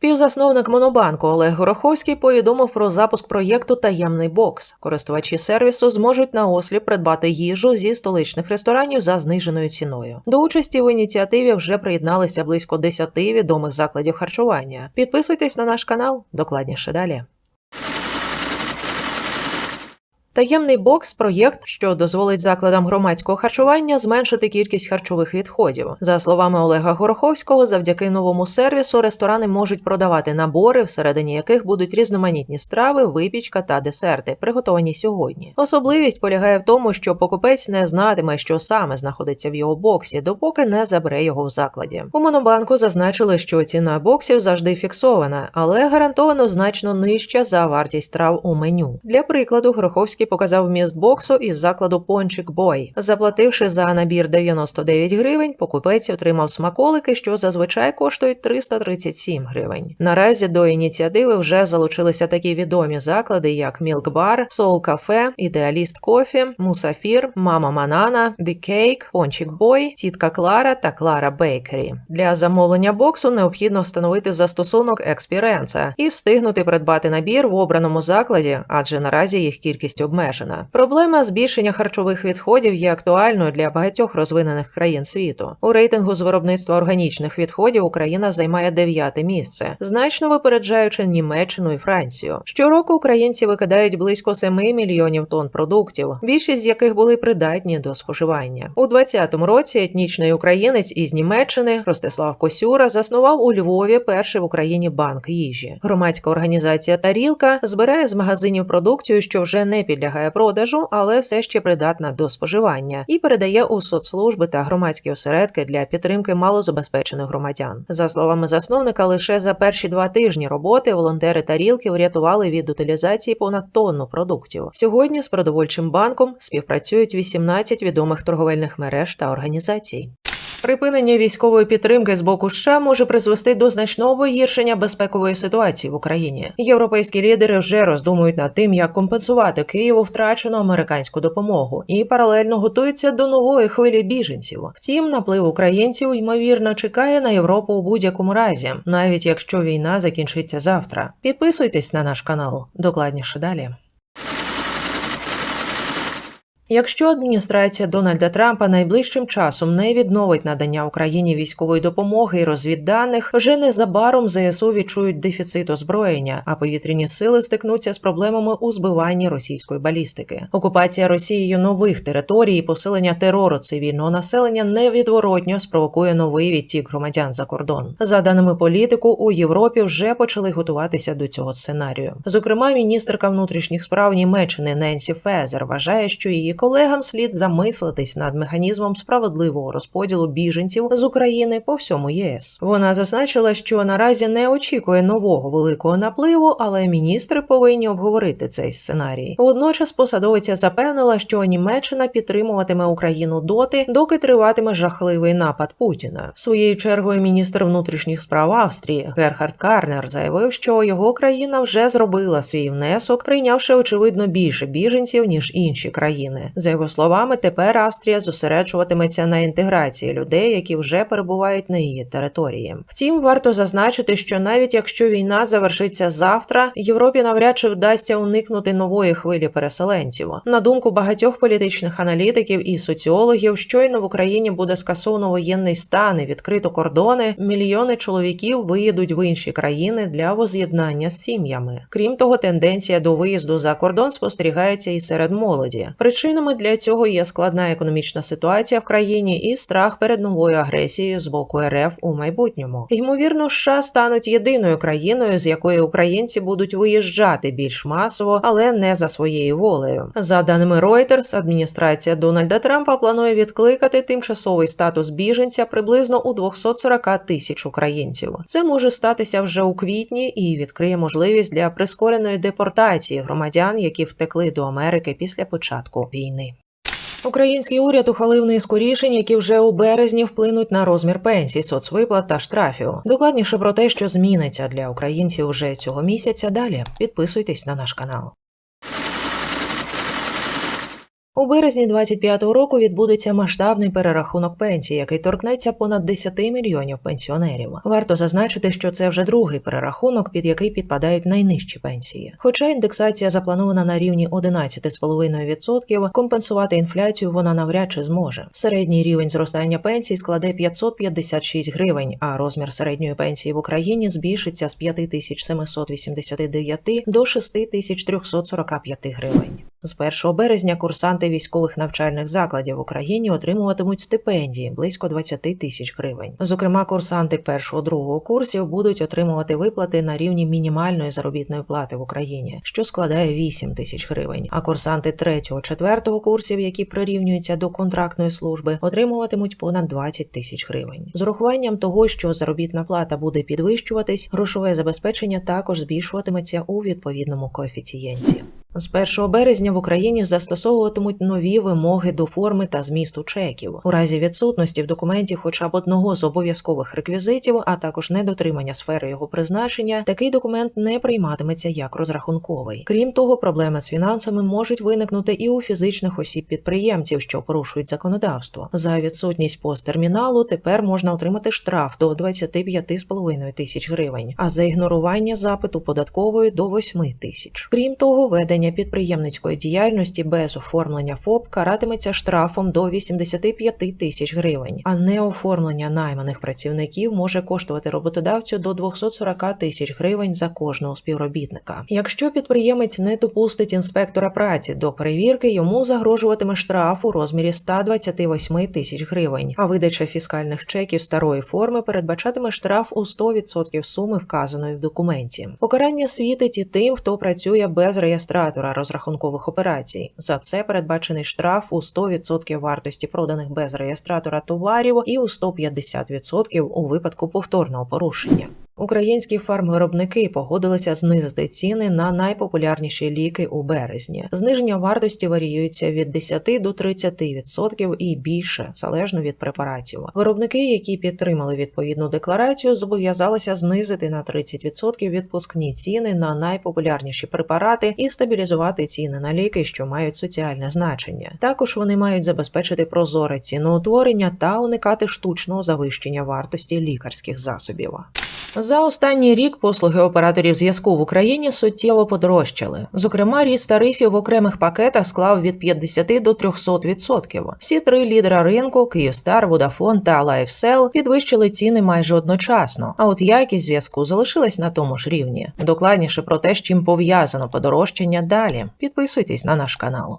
Співзасновник Монобанку Олег Гороховський повідомив про запуск проєкту Таємний бокс. Користувачі сервісу зможуть на осліп придбати їжу зі столичних ресторанів за зниженою ціною. До участі в ініціативі вже приєдналися близько 10 відомих закладів харчування. Підписуйтесь на наш канал, докладніше далі. Таємний бокс проєкт, що дозволить закладам громадського харчування зменшити кількість харчових відходів. За словами Олега Гороховського, завдяки новому сервісу ресторани можуть продавати набори, всередині яких будуть різноманітні страви, випічка та десерти, приготовані сьогодні. Особливість полягає в тому, що покупець не знатиме, що саме знаходиться в його боксі, допоки не забере його в закладі. У монобанку зазначили, що ціна боксів завжди фіксована, але гарантовано значно нижча за вартість трав у меню. Для прикладу, Гороховський показав вміст боксу із закладу Пончик Бой. Заплативши за набір 99 гривень, покупець отримав смаколики, що зазвичай коштують 337 гривень. Наразі до ініціативи вже залучилися такі відомі заклади, як Milk Bar, Soul Cafe, Ідеаліст Кофі, Мусафір, Мама Манана, The Cake, Пончик Бой, Тітка Клара та Клара Бейкері. Для замовлення боксу необхідно встановити застосунок Experience і встигнути придбати набір в обраному закладі, адже наразі їх кількість обмежена. Проблема збільшення харчових відходів є актуальною для багатьох розвинених країн світу. У рейтингу з виробництва органічних відходів Україна займає дев'яте місце, значно випереджаючи Німеччину і Францію. Щороку українці викидають близько 7 мільйонів тонн продуктів, більшість з яких були придатні до споживання. У 2020 році етнічний українець із Німеччини Ростислав Косюра заснував у Львові перший в Україні банк їжі. Громадська організація Тарілка збирає з магазинів продукцію, що вже не підлягає продажу, але все ще придатна до споживання, і передає у соцслужби та громадські осередки для підтримки малозабезпечених громадян. За словами засновника, лише за перші два тижні роботи волонтери тарілки врятували від утилізації понад тонну продуктів. Сьогодні з продовольчим банком співпрацюють 18 відомих торговельних мереж та організацій. Припинення військової підтримки з боку США може призвести до значного погіршення безпекової ситуації в Україні. Європейські лідери вже роздумують над тим, як компенсувати Києву втрачену американську допомогу, і паралельно готуються до нової хвилі біженців. Втім, наплив українців ймовірно чекає на Європу у будь-якому разі, навіть якщо війна закінчиться завтра. Підписуйтесь на наш канал. Докладніше далі. Якщо адміністрація Дональда Трампа найближчим часом не відновить надання Україні військової допомоги і розвідданих, вже незабаром ЗСУ відчують дефіцит озброєння, а повітряні сили стикнуться з проблемами у збиванні російської балістики. Окупація Росією нових територій і посилення терору цивільного населення невідворотньо спровокує новий відтік громадян за кордон. За даними політику, у Європі вже почали готуватися до цього сценарію. Зокрема, міністерка внутрішніх справ Німеччини Ненсі Фезер вважає, що її колегам слід замислитись над механізмом справедливого розподілу біженців з України по всьому ЄС. Вона зазначила, що наразі не очікує нового великого напливу, але міністри повинні обговорити цей сценарій. Водночас посадовиця запевнила, що Німеччина підтримуватиме Україну доти, доки триватиме жахливий напад Путіна. Своєю чергою міністр внутрішніх справ Австрії Герхард Карнер заявив, що його країна вже зробила свій внесок, прийнявши очевидно більше біженців ніж інші країни. За його словами, тепер Австрія зосереджуватиметься на інтеграції людей, які вже перебувають на її території. Втім, варто зазначити, що навіть якщо війна завершиться завтра, Європі навряд чи вдасться уникнути нової хвилі переселенців. На думку багатьох політичних аналітиків і соціологів, щойно в Україні буде скасовано воєнний стан і відкрито кордони, мільйони чоловіків виїдуть в інші країни для воз'єднання з сім'ями. Крім того, тенденція до виїзду за кордон спостерігається і серед молоді. Причинами для цього є складна економічна ситуація в країні і страх перед новою агресією з боку РФ у майбутньому. Ймовірно, США стануть єдиною країною, з якої українці будуть виїжджати більш масово, але не за своєю волею. За даними Reuters, адміністрація Дональда Трампа планує відкликати тимчасовий статус біженця приблизно у 240 тисяч українців. Це може статися вже у квітні і відкриє можливість для прискореної депортації громадян, які втекли до Америки після початку війни. Український уряд ухвалив низку рішень, які вже у березні вплинуть на розмір пенсій, соцвиплат та штрафів. Докладніше про те, що зміниться для українців вже цього місяця. Далі підписуйтесь на наш канал. У березні 25-го року відбудеться масштабний перерахунок пенсій, який торкнеться понад 10 мільйонів пенсіонерів. Варто зазначити, що це вже другий перерахунок, під який підпадають найнижчі пенсії. Хоча індексація запланована на рівні 11,5%, компенсувати інфляцію вона навряд чи зможе. Середній рівень зростання пенсій складе 556 гривень, а розмір середньої пенсії в Україні збільшиться з 5789 до 6345 гривень. З 1 березня курсанти військових навчальних закладів в Україні отримуватимуть стипендії близько 20 тисяч гривень. Зокрема, курсанти першого-другого курсів будуть отримувати виплати на рівні мінімальної заробітної плати в Україні, що складає 8 тисяч гривень. А курсанти третього-четвертого курсів, які прирівнюються до контрактної служби, отримуватимуть понад 20 тисяч гривень. З урахуванням того, що заробітна плата буде підвищуватись, грошове забезпечення також збільшуватиметься у відповідному коефіцієнті. З 1 березня в Україні застосовуватимуть нові вимоги до форми та змісту чеків. У разі відсутності в документі хоча б одного з обов'язкових реквізитів, а також недотримання сфери його призначення, такий документ не прийматиметься як розрахунковий. Крім того, проблеми з фінансами можуть виникнути і у фізичних осіб підприємців, що порушують законодавство. За відсутність посттерміналу тепер можна отримати штраф до 25,5 тисяч гривень, а за ігнорування запиту податкової до 8 тисяч. Крім того, ведення ведення підприємницької діяльності без оформлення ФОП каратиметься штрафом до 85 тисяч гривень, а неоформлення найманих працівників може коштувати роботодавцю до 240 тисяч гривень за кожного співробітника. Якщо підприємець не допустить інспектора праці до перевірки, йому загрожуватиме штраф у розмірі 128 тисяч гривень, а видача фіскальних чеків старої форми передбачатиме штраф у 100% суми вказаної в документі. Покарання світить і тим, хто працює без реєстрації оператора розрахункових операцій. За це передбачений штраф у 100% вартості проданих без реєстратора товарів і у 150% у випадку повторного порушення. Українські фармвиробники погодилися знизити ціни на найпопулярніші ліки у березні. Зниження вартості варіюється від 10 до 30% і більше залежно від препаратів. Виробники, які підтримали відповідну декларацію, зобов'язалися знизити на 30% відпускні ціни на найпопулярніші препарати і стабілізувати ціни на ліки, що мають соціальне значення. Також вони мають забезпечити прозоре ціноутворення та уникати штучного завищення вартості лікарських засобів. За останній рік послуги операторів зв'язку в Україні суттєво подорожчали. Зокрема, ріст тарифів в окремих пакетах склав від 50 до 300%. Всі три лідера ринку Київстар, Водафон та LifeSell підвищили ціни майже одночасно. А от якість зв'язку залишилась на тому ж рівні. Докладніше про те, з чим пов'язано подорожчання далі. Підписуйтесь на наш канал.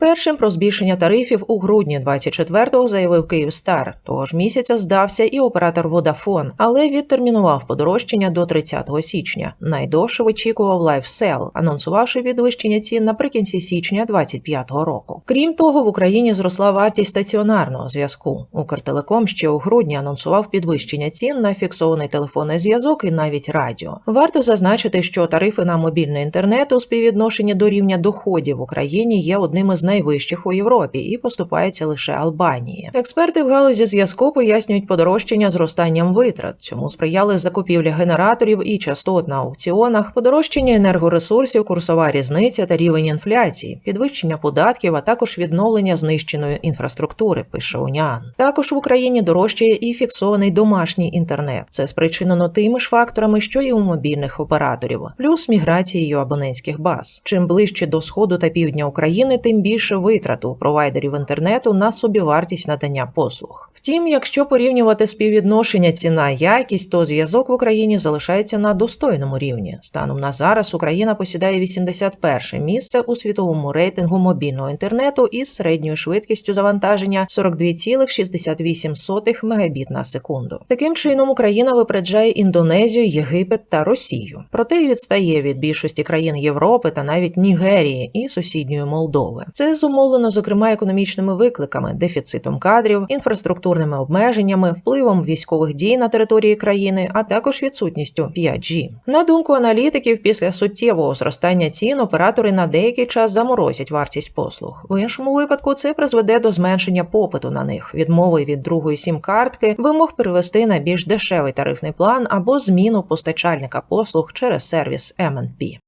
Першим про збільшення тарифів у грудні 24-го заявив Київстар. Того ж місяця здався і оператор Водафон, але відтермінував подорожчання до 30 січня. Найдовше вичікував LifeSell, анонсувавши підвищення цін наприкінці січня 25-го року. Крім того, в Україні зросла вартість стаціонарного зв'язку. Укртелеком ще у грудні анонсував підвищення цін на фіксований телефонний зв'язок і навіть радіо. Варто зазначити, що тарифи на мобільний інтернет у співвідношенні до рівня доходів в Україні є одним із найвищих у Європі і поступається лише Албанії. Експерти в галузі зв'язку пояснюють подорожчання зростанням витрат. Цьому сприяли закупівля генераторів і частот на аукціонах, подорожчання енергоресурсів, курсова різниця та рівень інфляції, підвищення податків, а також відновлення знищеної інфраструктури. Пише Уніан. Також в Україні дорожчає і фіксований домашній інтернет. Це спричинено тими ж факторами, що і у мобільних операторів, плюс міграцією абонентських баз. Чим ближче до сходу та півдня України, тим більше більше витрату провайдерів інтернету на собівартість надання послуг. Втім, якщо порівнювати співвідношення ціна якість, то зв'язок в Україні залишається на достойному рівні. Станом на зараз Україна посідає 81 місце у світовому рейтингу мобільного інтернету із середньою швидкістю завантаження 42,68 мегабіт на секунду. Таким чином Україна випереджає Індонезію, Єгипет та Росію. Проте й відстає від більшості країн Європи та навіть Нігерії і сусідньої Молдови. Зумовлено зокрема економічними викликами, дефіцитом кадрів, інфраструктурними обмеженнями, впливом військових дій на території країни, а також відсутністю 5G. На думку аналітиків, після суттєвого зростання цін оператори на деякий час заморозять вартість послуг. В іншому випадку це призведе до зменшення попиту на них, відмови від другої сім-картки, вимог перевести на більш дешевий тарифний план або зміну постачальника послуг через сервіс MNP.